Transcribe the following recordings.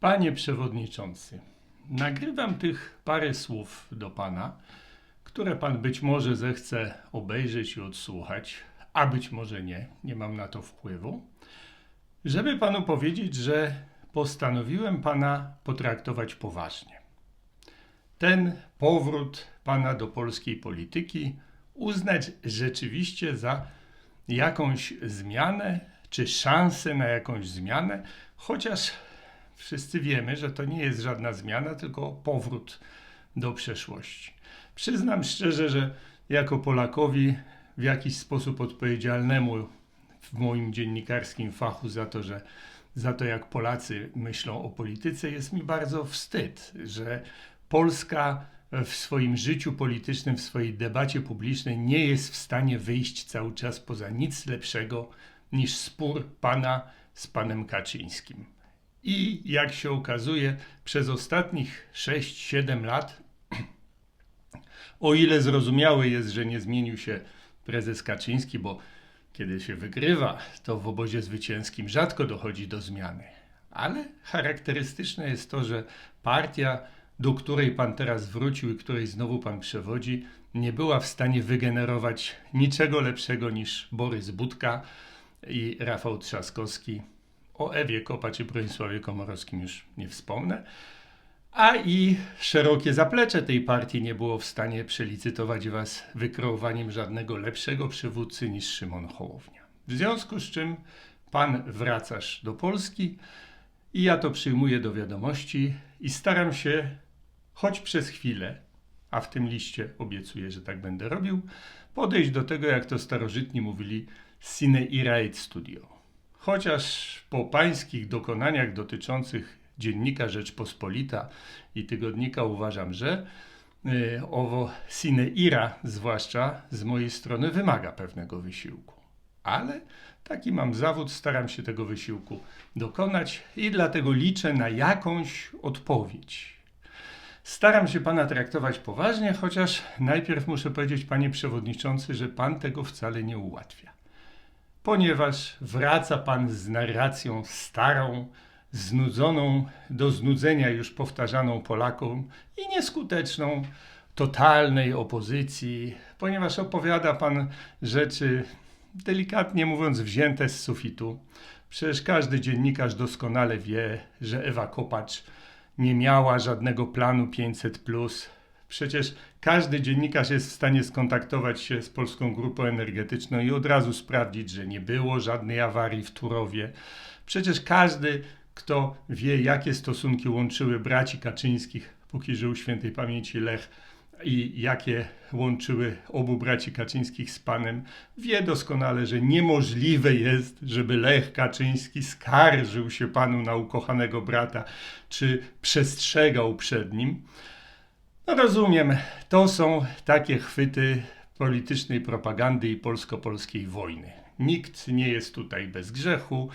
Panie przewodniczący, nagrywam tych parę słów do pana, które pan być może zechce obejrzeć i odsłuchać, a być może nie, nie mam na to wpływu, żeby panu powiedzieć, że postanowiłem pana potraktować poważnie. Ten powrót pana do polskiej polityki uznać rzeczywiście za jakąś zmianę, czy szansę na jakąś zmianę, chociaż wszyscy wiemy, że to nie jest żadna zmiana, tylko powrót do przeszłości. Przyznam szczerze, że jako Polakowi w jakiś sposób odpowiedzialnemu w moim dziennikarskim fachu za to, że za to, jak Polacy myślą o polityce, jest mi bardzo wstyd, że Polska w swoim życiu politycznym, w swojej debacie publicznej nie jest w stanie wyjść cały czas poza nic lepszego niż spór pana z panem Kaczyńskim. I jak się okazuje, przez ostatnich 6-7 lat, o ile zrozumiałe jest, że nie zmienił się prezes Kaczyński, bo kiedy się wygrywa, to w obozie zwycięskim rzadko dochodzi do zmiany. Ale charakterystyczne jest to, że partia, do której pan teraz wrócił i której znowu pan przewodzi, nie była w stanie wygenerować niczego lepszego niż Borys Budka i Rafał Trzaskowski. O Ewie Kopacz i Bronisławie Komorowskim już nie wspomnę. A i szerokie zaplecze tej partii nie było w stanie przelicytować was wykreowaniem żadnego lepszego przywódcy niż Szymon Hołownia. W związku z czym pan wracasz do Polski i ja to przyjmuję do wiadomości i staram się, choć przez chwilę, a w tym liście obiecuję, że tak będę robił, podejść do tego, jak to starożytni mówili, sine ira et studio. Chociaż po pańskich dokonaniach dotyczących dziennika Rzeczpospolita i tygodnika uważam, że y, owo sine ira, zwłaszcza z mojej strony, wymaga pewnego wysiłku. Ale taki mam zawód, staram się tego wysiłku dokonać i dlatego liczę na jakąś odpowiedź. Staram się pana traktować poważnie, chociaż najpierw muszę powiedzieć, panie przewodniczący, że pan tego wcale nie ułatwia. Ponieważ wraca pan z narracją starą, znudzoną, do znudzenia już powtarzaną Polakom i nieskuteczną totalnej opozycji, ponieważ opowiada pan rzeczy, delikatnie mówiąc, wzięte z sufitu. Przecież każdy dziennikarz doskonale wie, że Ewa Kopacz nie miała żadnego planu 500. Przecież każdy dziennikarz jest w stanie skontaktować się z Polską Grupą Energetyczną i od razu sprawdzić, że nie było żadnej awarii w Turowie. Przecież każdy kto wie, jakie stosunki łączyły braci Kaczyńskich, póki żył świętej pamięci Lech, i jakie łączyły obu braci Kaczyńskich z panem, wie doskonale, że niemożliwe jest, żeby Lech Kaczyński skarżył się panu na ukochanego brata, czy przestrzegał przed nim. No rozumiem, to są takie chwyty politycznej propagandy i polsko-polskiej wojny. Nikt nie jest tutaj bez grzechu.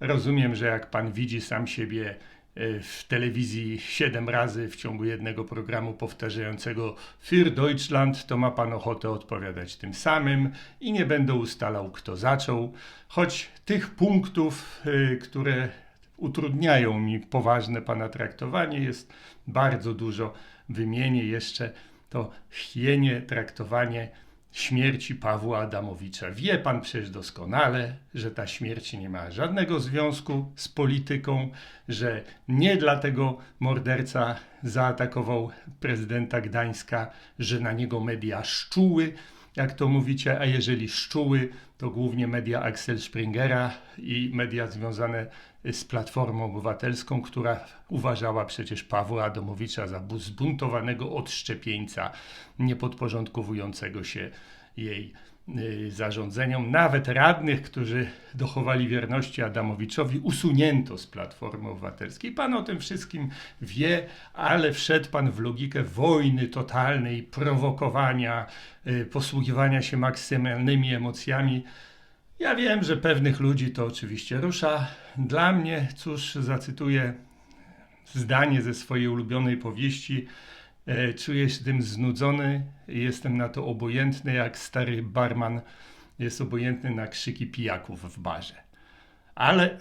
Rozumiem, że jak pan widzi sam siebie e, w telewizji siedem razy w ciągu jednego programu powtarzającego Für Deutschland, to ma pan ochotę odpowiadać tym samym i nie będę ustalał, kto zaczął, choć tych punktów, e, które utrudniają mi poważne pana traktowanie, jest bardzo dużo. Wymienię jeszcze to hienie traktowanie śmierci Pawła Adamowicza. Wie pan przecież doskonale, że ta śmierć nie ma żadnego związku z polityką, że nie dlatego morderca zaatakował prezydenta Gdańska, że na niego media szczuły, jak to mówicie, a jeżeli szczuły, to głównie media Axel Springera i media związane z Platformą Obywatelską, która uważała przecież Pawła Adamowicza za zbuntowanego odszczepieńca, niepodporządkowującego się jej zarządzeniom. Nawet radnych, którzy dochowali wierności Adamowiczowi, usunięto z Platformy Obywatelskiej. Pan o tym wszystkim wie, ale wszedł pan w logikę wojny totalnej, prowokowania, y, posługiwania się maksymalnymi emocjami. Ja wiem, że pewnych ludzi to oczywiście rusza. Dla mnie, cóż, zacytuję zdanie ze swojej ulubionej powieści. E, czuję się tym znudzony, jestem na to obojętny, jak stary barman jest obojętny na krzyki pijaków w barze. Ale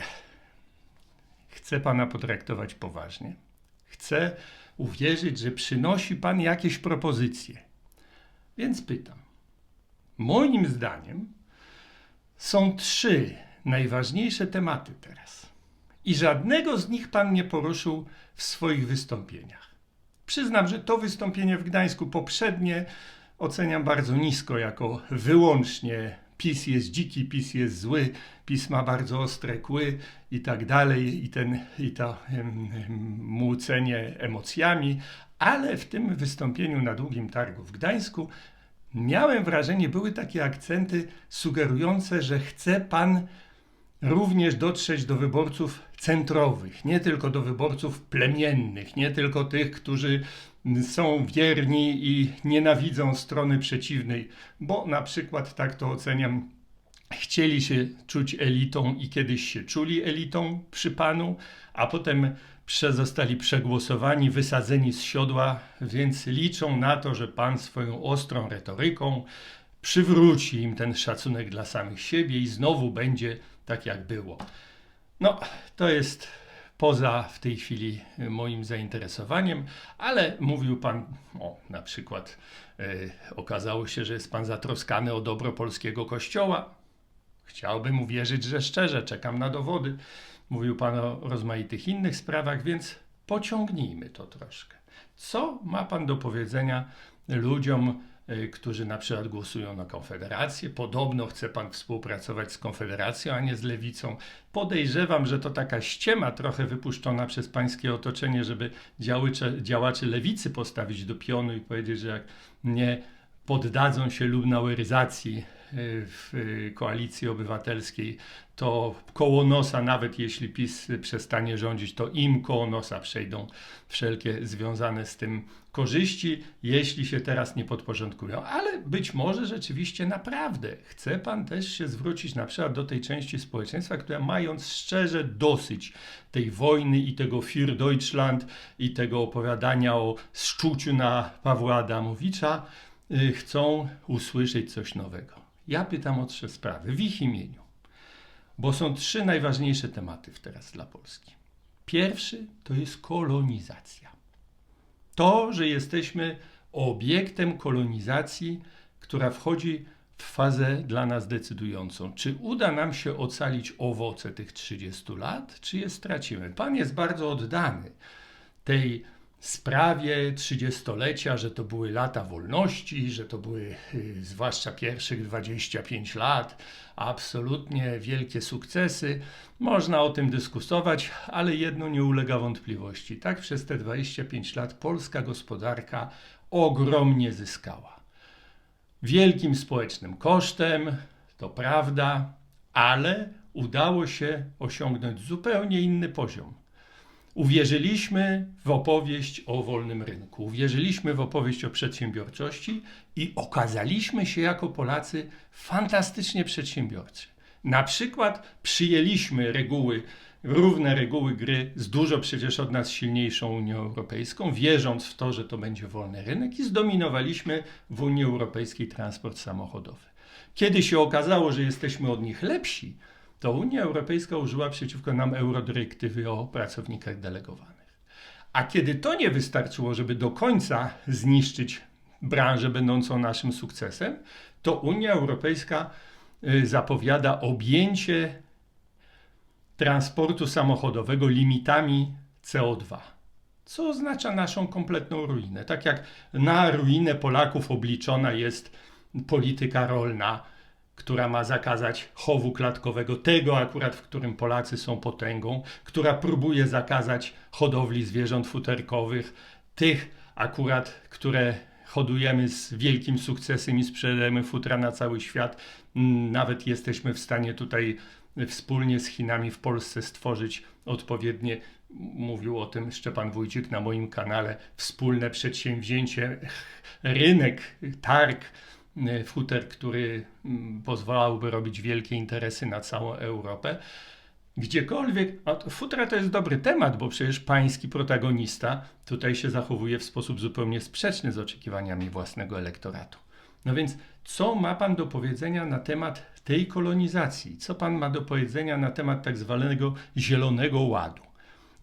chcę pana potraktować poważnie. Chcę uwierzyć, że przynosi pan jakieś propozycje. Więc pytam. Moim zdaniem są trzy najważniejsze tematy teraz. I żadnego z nich pan nie poruszył w swoich wystąpieniach. Przyznam, że to wystąpienie w Gdańsku poprzednie oceniam bardzo nisko, jako wyłącznie PiS jest dziki, PiS jest zły, PiS ma bardzo ostre kły i tak dalej, i, ten, i to młócenie emocjami, ale w tym wystąpieniu na Długim Targu w Gdańsku miałem wrażenie, były takie akcenty sugerujące, że chce pan również dotrzeć do wyborców centrowych, nie tylko do wyborców plemiennych, nie tylko tych, którzy są wierni i nienawidzą strony przeciwnej, bo na przykład tak to oceniam, chcieli się czuć elitą i kiedyś się czuli elitą przy panu, a potem zostali przegłosowani, wysadzeni z siodła, więc liczą na to, że pan swoją ostrą retoryką przywróci im ten szacunek dla samych siebie i znowu będzie tak, jak było. No, to jest poza w tej chwili moim zainteresowaniem, ale mówił pan, o, na przykład e, okazało się, że jest pan zatroskany o dobro polskiego kościoła. Chciałbym uwierzyć, że szczerze, czekam na dowody. Mówił pan o rozmaitych innych sprawach, więc pociągnijmy to troszkę. Co ma pan do powiedzenia ludziom, y, którzy na przykład głosują na Konfederację? Podobno chce pan współpracować z Konfederacją, a nie z Lewicą. Podejrzewam, że to taka ściema trochę wypuszczona przez pańskie otoczenie, żeby działacze, działaczy Lewicy postawić do pionu i powiedzieć, że jak nie poddadzą się lubnaueryzacji w koalicji obywatelskiej, to koło nosa, nawet jeśli PiS przestanie rządzić, to im koło nosa przejdą wszelkie związane z tym korzyści, jeśli się teraz nie podporządkują. Ale być może rzeczywiście naprawdę chce pan też się zwrócić na przykład do tej części społeczeństwa, która mając szczerze dosyć tej wojny i tego Für Deutschland i tego opowiadania o szczuciu na Pawła Adamowicza, y, chcą usłyszeć coś nowego. Ja pytam o trzy sprawy w ich imieniu, bo są trzy najważniejsze tematy teraz dla Polski. Pierwszy to jest kolonizacja. To, że jesteśmy obiektem kolonizacji, która wchodzi w fazę dla nas decydującą. Czy uda nam się ocalić owoce tych 30 lat, czy je stracimy? Pan jest bardzo oddany tej sprawie trzydziestolecia, że to były lata wolności, że to były y, zwłaszcza pierwszych 25 lat, absolutnie wielkie sukcesy. Można o tym dyskutować, ale jedno nie ulega wątpliwości. Tak przez te 25 lat polska gospodarka ogromnie zyskała. Wielkim społecznym kosztem, to prawda, ale udało się osiągnąć zupełnie inny poziom Uwierzyliśmy w opowieść o wolnym rynku, uwierzyliśmy w opowieść o przedsiębiorczości i okazaliśmy się jako Polacy fantastycznie przedsiębiorczy. Na przykład przyjęliśmy reguły, równe reguły gry z dużo przecież od nas silniejszą Unią Europejską, wierząc w to, że to będzie wolny rynek i zdominowaliśmy w Unii Europejskiej transport samochodowy. Kiedy się okazało, że jesteśmy od nich lepsi, to Unia Europejska użyła przeciwko nam eurodyrektywy o pracownikach delegowanych. A kiedy to nie wystarczyło, żeby do końca zniszczyć branżę będącą naszym sukcesem, to Unia Europejska y, zapowiada objęcie transportu samochodowego limitami CO2 co oznacza naszą kompletną ruinę. Tak jak na ruinę Polaków obliczona jest polityka rolna, która ma zakazać chowu klatkowego, tego akurat, w którym Polacy są potęgą, która próbuje zakazać hodowli zwierząt futerkowych, tych akurat, które hodujemy z wielkim sukcesem i sprzedajemy futra na cały świat. Nawet jesteśmy w stanie tutaj wspólnie z Chinami w Polsce stworzyć odpowiednie, mówił o tym Szczepan Wójcik na moim kanale, wspólne przedsięwzięcie, rynek, targ futer, który mm, pozwalałby robić wielkie interesy na całą Europę. Gdziekolwiek, a futra to jest dobry temat, bo przecież pański protagonista tutaj się zachowuje w sposób zupełnie sprzeczny z oczekiwaniami własnego elektoratu. No więc, co ma pan do powiedzenia na temat tej kolonizacji? Co pan ma do powiedzenia na temat tak zwanego Zielonego Ładu?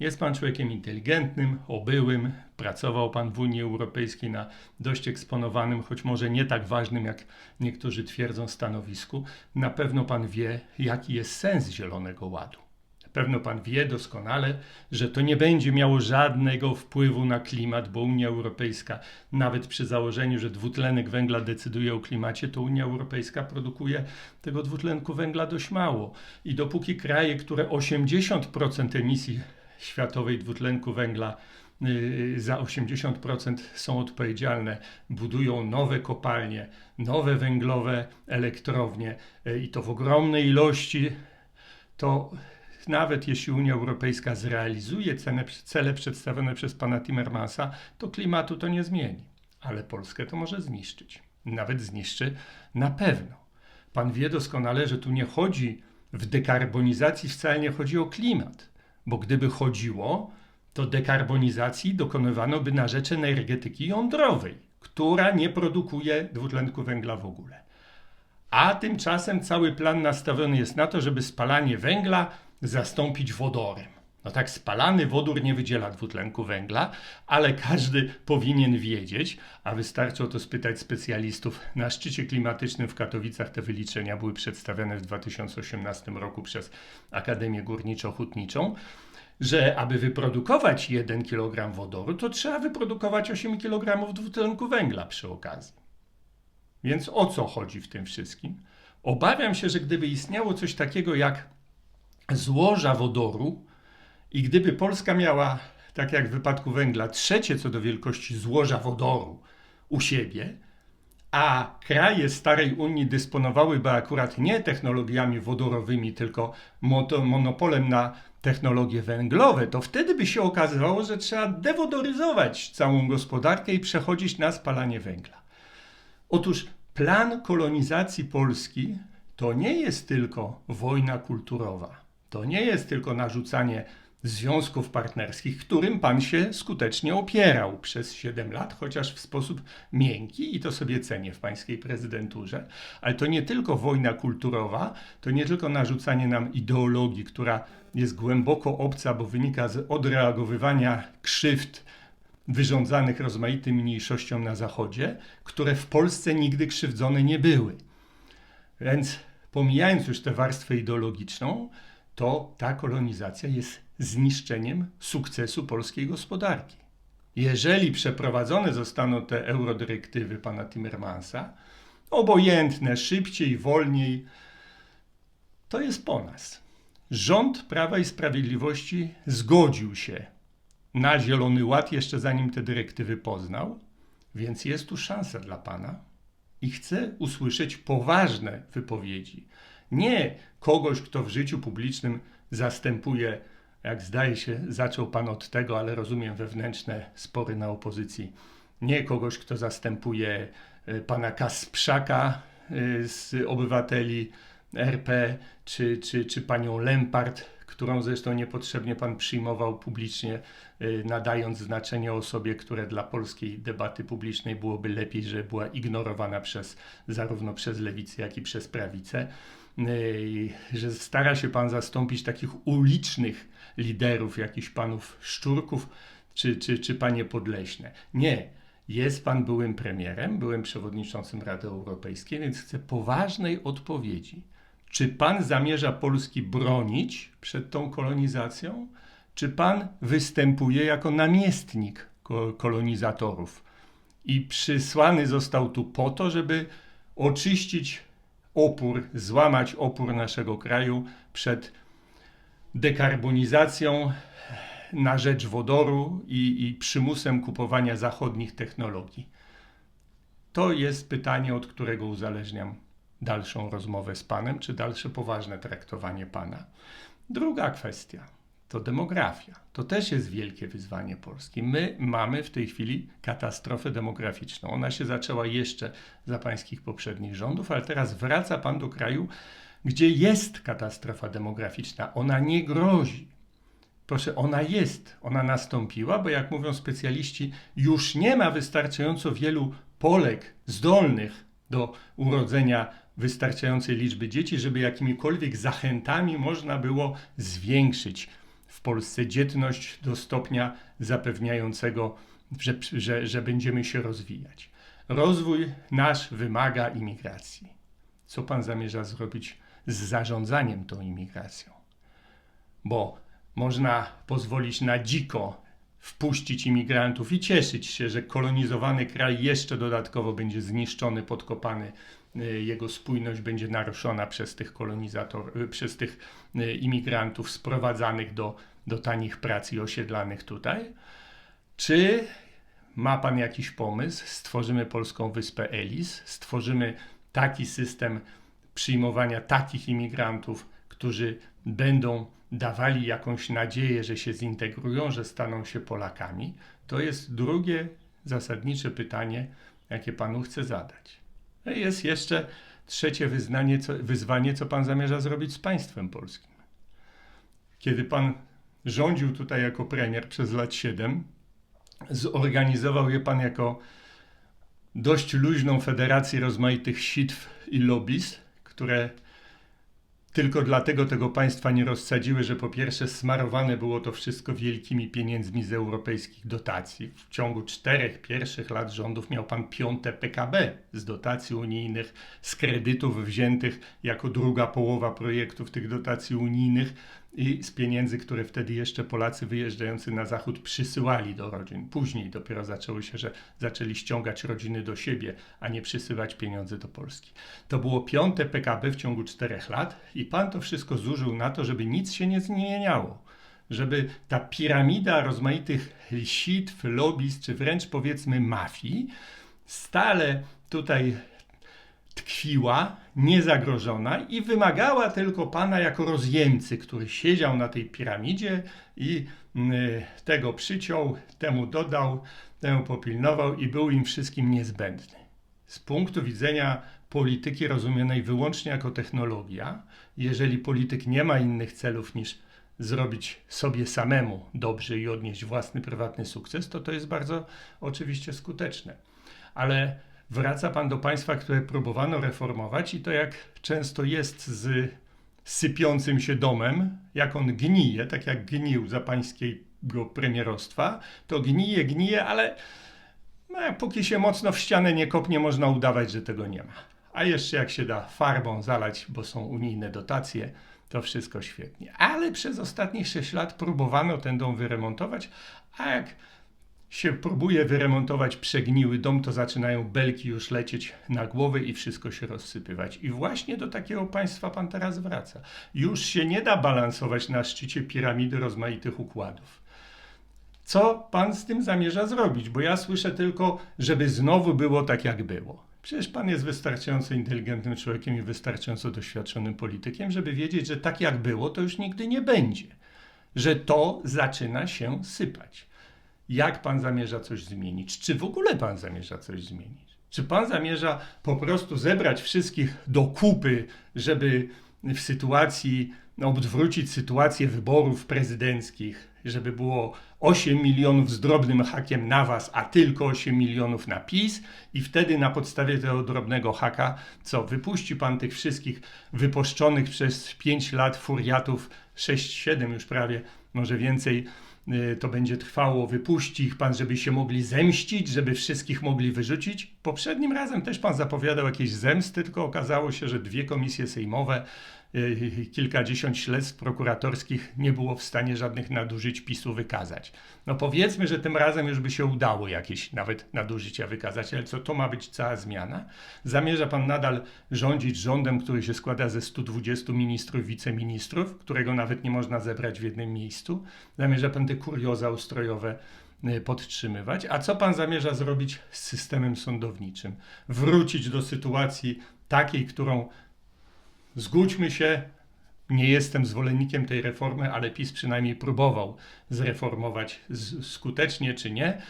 Jest pan człowiekiem inteligentnym, obyłym, pracował pan w Unii Europejskiej na dość eksponowanym, choć może nie tak ważnym, jak niektórzy twierdzą, stanowisku. Na pewno pan wie, jaki jest sens Zielonego Ładu. Na pewno pan wie doskonale, że to nie będzie miało żadnego wpływu na klimat, bo Unia Europejska, nawet przy założeniu, że dwutlenek węgla decyduje o klimacie, to Unia Europejska produkuje tego dwutlenku węgla dość mało. I dopóki kraje, które 80% emisji światowej dwutlenku węgla y, za 80% są odpowiedzialne, budują nowe kopalnie, nowe węglowe elektrownie y, i to w ogromnej ilości, to nawet jeśli Unia Europejska zrealizuje cele, cele przedstawione przez pana Timmermansa, to klimatu to nie zmieni. Ale Polskę to może zniszczyć. Nawet zniszczy na pewno. Pan wie doskonale, że tu nie chodzi w dekarbonizacji, wcale nie chodzi o klimat bo gdyby chodziło, to dekarbonizacji dokonywano by na rzecz energetyki jądrowej, która nie produkuje dwutlenku węgla w ogóle. A tymczasem cały plan nastawiony jest na to, żeby spalanie węgla zastąpić wodorem. No tak, spalany wodór nie wydziela dwutlenku węgla, ale każdy powinien wiedzieć, a wystarczy o to spytać specjalistów. Na szczycie klimatycznym w Katowicach te wyliczenia były przedstawione w 2018 roku przez Akademię Górniczo-Hutniczą, że aby wyprodukować 1 kg wodoru, to trzeba wyprodukować 8 kg dwutlenku węgla przy okazji. Więc o co chodzi w tym wszystkim? Obawiam się, że gdyby istniało coś takiego jak złoża wodoru, i gdyby Polska miała, tak jak w wypadku węgla, trzecie co do wielkości złoża wodoru u siebie, a kraje starej Unii dysponowałyby akurat nie technologiami wodorowymi, tylko monopolem na technologie węglowe, to wtedy by się okazało, że trzeba dewodoryzować całą gospodarkę i przechodzić na spalanie węgla. Otóż plan kolonizacji Polski to nie jest tylko wojna kulturowa, to nie jest tylko narzucanie związków partnerskich, którym pan się skutecznie opierał przez 7 lat, chociaż w sposób miękki i to sobie cenię w pańskiej prezydenturze. Ale to nie tylko wojna kulturowa, to nie tylko narzucanie nam ideologii, która jest głęboko obca, bo wynika z odreagowywania krzywd wyrządzanych rozmaitym mniejszościom na Zachodzie, które w Polsce nigdy krzywdzone nie były. Więc pomijając już tę warstwę ideologiczną, to ta kolonizacja jest zniszczeniem sukcesu polskiej gospodarki. Jeżeli przeprowadzone zostaną te eurodyrektywy pana Timmermansa, obojętne, szybciej, wolniej, to jest po nas. Rząd Prawa i Sprawiedliwości zgodził się na Zielony Ład jeszcze zanim te dyrektywy poznał, więc jest tu szansa dla pana i chcę usłyszeć poważne wypowiedzi. Nie kogoś, kto w życiu publicznym zastępuje jak zdaje się, zaczął pan od tego, ale rozumiem wewnętrzne spory na opozycji. Nie kogoś, kto zastępuje e, pana Kasprzaka e, z obywateli RP, czy, czy, czy panią Lempart, którą zresztą niepotrzebnie pan przyjmował publicznie, e, nadając znaczenie osobie, które dla polskiej debaty publicznej byłoby lepiej, że była ignorowana przez, zarówno przez lewicę, jak i przez prawicę. Że stara się pan zastąpić takich ulicznych liderów, jakichś panów Szczurków czy, czy, czy panie Podleśne. Nie. Jest pan byłym premierem, byłem przewodniczącym Rady Europejskiej, więc chcę poważnej odpowiedzi. Czy pan zamierza Polski bronić przed tą kolonizacją? Czy pan występuje jako namiestnik kolonizatorów i przysłany został tu po to, żeby oczyścić opór, złamać opór naszego kraju przed dekarbonizacją na rzecz wodoru i, i przymusem kupowania zachodnich technologii? To jest pytanie, od którego uzależniam dalszą rozmowę z Panem, czy dalsze poważne traktowanie Pana. Druga kwestia to demografia. To też jest wielkie wyzwanie Polski. My mamy w tej chwili katastrofę demograficzną. Ona się zaczęła jeszcze za pańskich poprzednich rządów, ale teraz wraca Pan do kraju, gdzie jest katastrofa demograficzna. Ona nie grozi. Proszę, ona jest, ona nastąpiła, bo jak mówią specjaliści, już nie ma wystarczająco wielu Polek zdolnych do urodzenia wystarczającej liczby dzieci, żeby jakimikolwiek zachętami można było zwiększyć Polsce dzietność do stopnia zapewniającego, że, że, że będziemy się rozwijać. Rozwój nasz wymaga imigracji. Co pan zamierza zrobić z zarządzaniem tą imigracją? Bo można pozwolić na dziko wpuścić imigrantów i cieszyć się, że kolonizowany kraj jeszcze dodatkowo będzie zniszczony, podkopany, y, jego spójność będzie naruszona przez tych kolonizatorów, przez tych y, imigrantów sprowadzanych do, do tanich prac i osiedlanych tutaj. Czy ma pan jakiś pomysł? Stworzymy polską wyspę Elis, stworzymy taki system przyjmowania takich imigrantów, którzy będą dawali jakąś nadzieję, że się zintegrują, że staną się Polakami, to jest drugie zasadnicze pytanie, jakie panu chcę zadać. Jest jeszcze trzecie wyznanie, co, wyzwanie, co pan zamierza zrobić z państwem polskim. Kiedy pan rządził tutaj jako premier przez lat 7, zorganizował je pan jako dość luźną federację rozmaitych sitw i lobbies, które tylko dlatego tego państwa nie rozsadziły, że po pierwsze smarowane było to wszystko wielkimi pieniędzmi z europejskich dotacji. W ciągu czterech pierwszych lat rządów miał pan piąte PKB z dotacji unijnych, z kredytów wziętych jako druga połowa projektów tych dotacji unijnych i z pieniędzy, które wtedy jeszcze Polacy wyjeżdżający na zachód przysyłali do rodzin. Później dopiero zaczęło się, że zaczęli ściągać rodziny do siebie, a nie przysyłać pieniądze do Polski. To było piąte PKB w ciągu czterech lat i pan to wszystko zużył na to, żeby nic się nie zmieniało. Żeby ta piramida rozmaitych sitw, lobbyz, czy wręcz powiedzmy mafii stale tutaj tkwiła, niezagrożona i wymagała tylko pana jako rozjemcy, który siedział na tej piramidzie i y, tego przyciął, temu dodał, temu popilnował i był im wszystkim niezbędny. Z punktu widzenia polityki rozumianej wyłącznie jako technologia, jeżeli polityk nie ma innych celów niż zrobić sobie samemu dobrze i odnieść własny prywatny sukces, to to jest bardzo oczywiście skuteczne. Ale wraca pan do państwa, które próbowano reformować, i to jak często jest z sypiącym się domem, jak on gnije, tak jak gnił za pańskiego premierostwa, to gnije, gnije, ale no, póki się mocno w ścianę nie kopnie, można udawać, że tego nie ma. A jeszcze jak się da farbą zalać, bo są unijne dotacje, to wszystko świetnie. Ale przez ostatnich 6 lat próbowano ten dom wyremontować, a jak się próbuje wyremontować przegniły dom, to zaczynają belki już lecieć na głowę i wszystko się rozsypywać. I właśnie do takiego państwa pan teraz wraca. Już się nie da balansować na szczycie piramidy rozmaitych układów. Co pan z tym zamierza zrobić? Bo ja słyszę tylko, żeby znowu było tak, jak było. Przecież pan jest wystarczająco inteligentnym człowiekiem i wystarczająco doświadczonym politykiem, żeby wiedzieć, że tak jak było, to już nigdy nie będzie. Że to zaczyna się sypać jak pan zamierza coś zmienić? Czy w ogóle pan zamierza coś zmienić? Czy pan zamierza po prostu zebrać wszystkich do kupy, żeby w sytuacji, no, odwrócić sytuację wyborów prezydenckich, żeby było 8 milionów z drobnym hakiem na was, a tylko 8 milionów na PiS i wtedy na podstawie tego drobnego haka, co wypuści pan tych wszystkich wypuszczonych przez 5 lat furiatów, 6-7 już prawie, może więcej, to będzie trwało, wypuści ich pan, żeby się mogli zemścić, żeby wszystkich mogli wyrzucić. Poprzednim razem też pan zapowiadał jakieś zemsty, tylko okazało się, że dwie komisje sejmowe kilkadziesiąt śledztw prokuratorskich nie było w stanie żadnych nadużyć PiSu wykazać. No powiedzmy, że tym razem już by się udało jakieś nawet nadużycia wykazać, ale co to ma być cała zmiana? Zamierza pan nadal rządzić rządem, który się składa ze 120 ministrów, wiceministrów, którego nawet nie można zebrać w jednym miejscu? Zamierza pan te kurioza ustrojowe y, podtrzymywać. A co pan zamierza zrobić z systemem sądowniczym? Wrócić do sytuacji takiej, którą Zgódźmy się, nie jestem zwolennikiem tej reformy, ale PiS przynajmniej próbował zreformować skutecznie czy nie,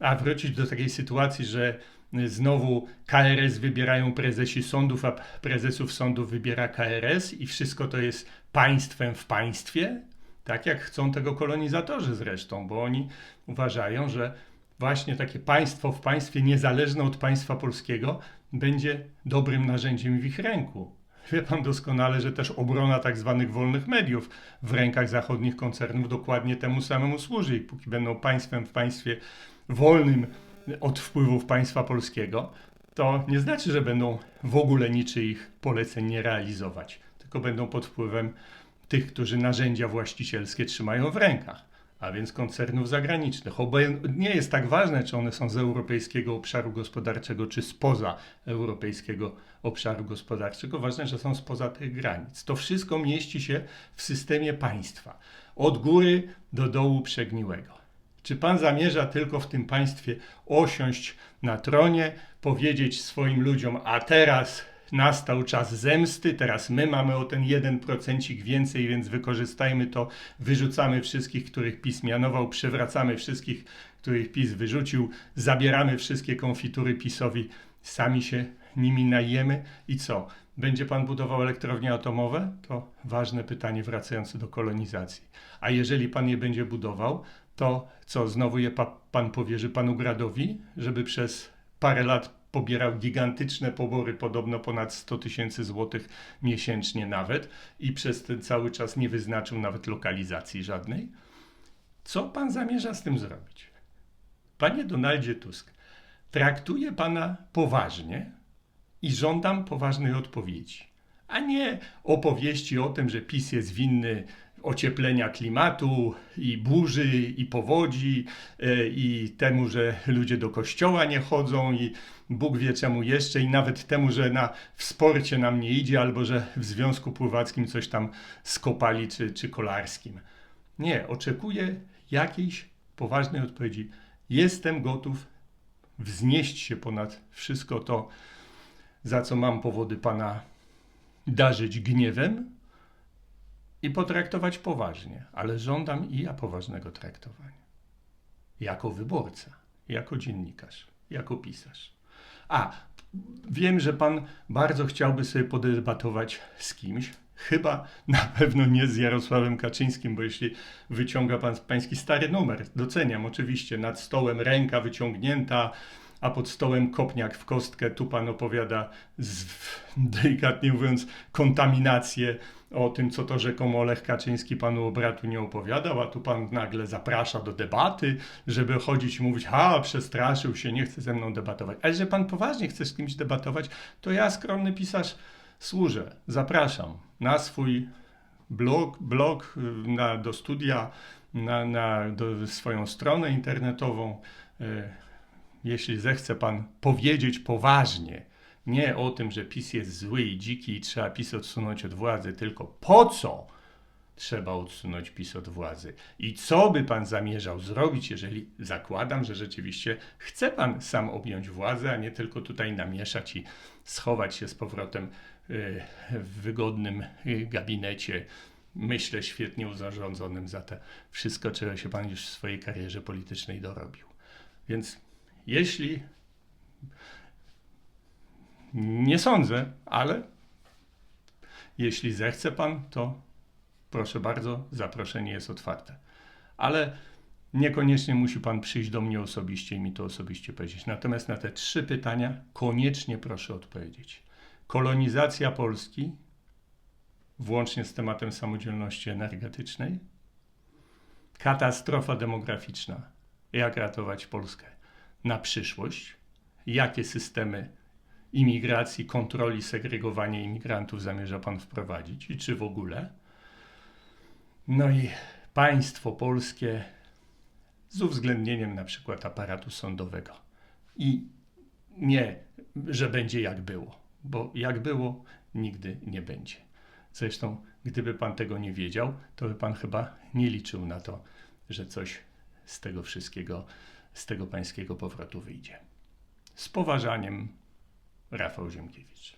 a wrócić do takiej sytuacji, że znowu KRS wybierają prezesi sądów, a prezesów sądów wybiera KRS i wszystko to jest państwem w państwie, tak jak chcą tego kolonizatorzy zresztą, bo oni uważają, że właśnie takie państwo w państwie niezależne od państwa polskiego będzie dobrym narzędziem w ich ręku. Wie pan doskonale, że też obrona tak zwanych wolnych mediów w rękach zachodnich koncernów dokładnie temu samemu służy. I póki będą państwem w państwie wolnym od wpływów państwa polskiego, to nie znaczy, że będą w ogóle niczyich poleceń nie realizować, tylko będą pod wpływem tych, którzy narzędzia właścicielskie trzymają w rękach, a więc koncernów zagranicznych. Nie jest tak ważne, czy one są z europejskiego obszaru gospodarczego, czy spoza europejskiego obszaru gospodarczego. Ważne, że są spoza tych granic. To wszystko mieści się w systemie państwa, od góry do dołu przegniłego. Czy pan zamierza tylko w tym państwie osiąść na tronie, powiedzieć swoim ludziom, a teraz nastał czas zemsty, teraz my mamy o ten 1% więcej, więc wykorzystajmy to, wyrzucamy wszystkich, których PiS mianował, przewracamy wszystkich, których PiS wyrzucił, zabieramy wszystkie konfitury PiSowi, sami się nimi najemy i co? Będzie pan budował elektrownie atomowe? To ważne pytanie wracające do kolonizacji. A jeżeli pan je będzie budował, to co, znowu je pa, pan powierzy panu Gradowi, żeby przez parę lat pobierał gigantyczne pobory, podobno ponad 100 tysięcy złotych miesięcznie nawet i przez ten cały czas nie wyznaczył nawet lokalizacji żadnej? Co pan zamierza z tym zrobić? Panie Donaldzie Tusk, traktuję pana poważnie i żądam poważnej odpowiedzi, a nie opowieści o tym, że PiS jest winny ocieplenia klimatu i burzy i powodzi e, i temu, że ludzie do kościoła nie chodzą i Bóg wie czemu jeszcze i nawet temu, że na, w sporcie nam nie idzie albo że w związku pływackim coś tam skopali czy, czy kolarskim. Nie, oczekuję jakiejś poważnej odpowiedzi. Jestem gotów wznieść się ponad wszystko to, za co mam powody Pana darzyć gniewem, i potraktować poważnie, ale żądam i ja poważnego traktowania. Jako wyborca, jako dziennikarz, jako pisarz. A, wiem, że pan bardzo chciałby sobie podebatować z kimś, chyba na pewno nie z Jarosławem Kaczyńskim, bo jeśli wyciąga pan pański stary numer, doceniam oczywiście, nad stołem ręka wyciągnięta, a pod stołem kopniak w kostkę, tu pan opowiada, z, delikatnie mówiąc, kontaminację o tym, co to rzekomo Lech Kaczyński panu obratu nie opowiadał, a tu pan nagle zaprasza do debaty, żeby chodzić i mówić, ha, przestraszył się, nie chce ze mną debatować. Ale że pan poważnie chce z kimś debatować, to ja, skromny pisarz, służę, zapraszam na swój blog, blog na, do studia, na, na do swoją stronę internetową. E, jeśli zechce pan powiedzieć poważnie, nie o tym, że PiS jest zły i dziki i trzeba PiS odsunąć od władzy, tylko po co trzeba odsunąć PiS od władzy. I co by pan zamierzał zrobić, jeżeli zakładam, że rzeczywiście chce pan sam objąć władzę, a nie tylko tutaj namieszać i schować się z powrotem y, w wygodnym y, gabinecie, myślę, świetnie uzarządzonym za te wszystko, czego się pan już w swojej karierze politycznej dorobił. Więc jeśli nie sądzę, ale jeśli zechce pan, to proszę bardzo, zaproszenie jest otwarte. Ale niekoniecznie musi pan przyjść do mnie osobiście i mi to osobiście powiedzieć. Natomiast na te trzy pytania koniecznie proszę odpowiedzieć. Kolonizacja Polski, włącznie z tematem samodzielności energetycznej, katastrofa demograficzna, jak ratować Polskę na przyszłość, jakie systemy imigracji, kontroli, segregowania imigrantów zamierza pan wprowadzić i czy w ogóle? No i państwo polskie z uwzględnieniem na przykład aparatu sądowego. I nie, że będzie jak było, bo jak było, nigdy nie będzie. Zresztą, gdyby pan tego nie wiedział, to by pan chyba nie liczył na to, że coś z tego wszystkiego, z tego pańskiego powrotu wyjdzie. Z poważaniem Rafał Ziemkiewicz.